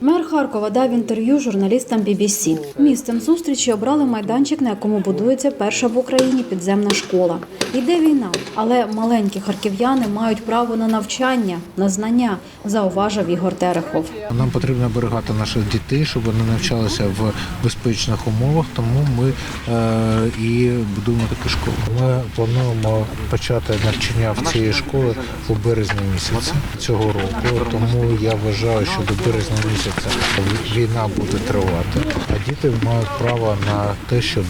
Мер Харкова дав інтерв'ю журналістам BBC. Місцем зустрічі обрали майданчик, на якому будується перша в Україні підземна школа. Йде війна, але маленькі харків'яни мають право на навчання, на знання, зауважив Ігор Терехов. Нам потрібно оберігати наших дітей, щоб вони навчалися в безпечних умовах, тому ми е, і будуємо таку школу. Ми плануємо почати навчання в цій школі у березні місяці цього року. Тому я вважаю, що до березня місяця війна буде тривати, а діти мають право на те, щоб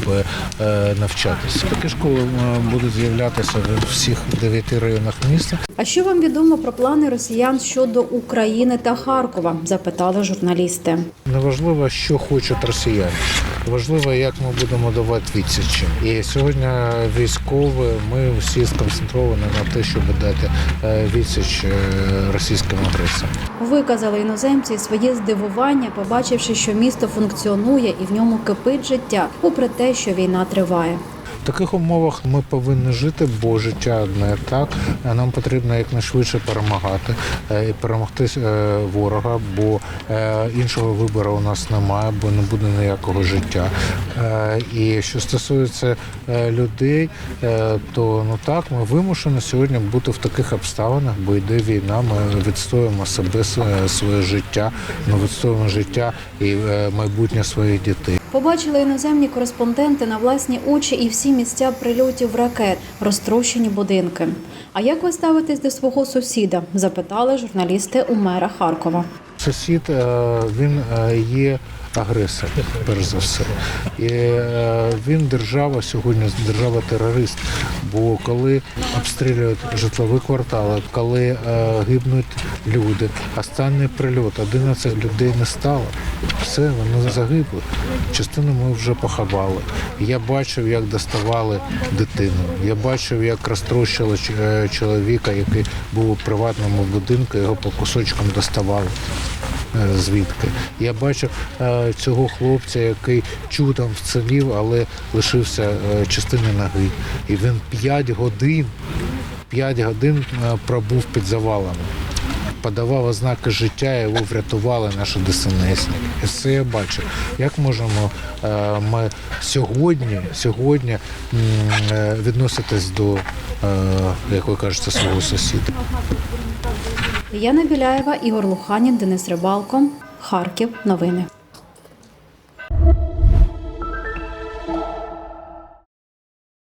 е, навчатися. Такі школи е, будуть з'являтися в всіх дев'яти районах міста. А що вам відомо про плани росіян щодо України та Харкова? запитали журналісти. Неважливо, що хочуть росіяни. Важливо, як ми будемо давати відсічі. І сьогодні військові, ми всі сконцентровані на те, щоб дати е, відсіч е, російським агресорам. Виказали іноземці своє здивування, побачивши, що місто функціонує і в ньому кипить життя, попри те, що війна триває. В таких умовах ми повинні жити, бо життя одне так. Нам потрібно якнайшвидше перемагати е, і перемогти е, ворога, бо е, іншого вибору у нас немає, бо не буде ніякого життя. І що стосується людей, то ну так ми вимушені сьогодні бути в таких обставинах, бо йде війна. Ми відстоюємо себе, своє- життя, ми відстоюємо життя і майбутнє своїх дітей. Побачили іноземні кореспонденти на власні очі і всі місця прильотів ракет, розтрощені будинки. А як ви ставитесь до свого сусіда? запитали журналісти у мера Харкова. Сусід е, він е, є агресор, перш за все. І е, він держава сьогодні держава терорист. Бо коли обстрілюють житлові квартали, коли е, гибнуть люди, останній прильот, 11 людей не стало. Все, вони загибли. Частину ми вже поховали. Я бачив, як доставали дитину. Я бачив, як розтрощили е, чоловіка, який був у приватному будинку, його по кусочкам доставали звідки. Я бачив е, цього хлопця, який чудом вцілів, але лишився е, частини ноги. І він 5 годин, 5 годин е, пробув під завалами. Подавав ознаки життя, його врятували наші ДСНСники. І це я бачив. Як можемо е, ми сьогодні, сьогодні е, відноситись до, е, як ви кажете, свого сусіда? Яна Біляєва, Ігор Луханін, Денис Рибалко, Харків. Новини.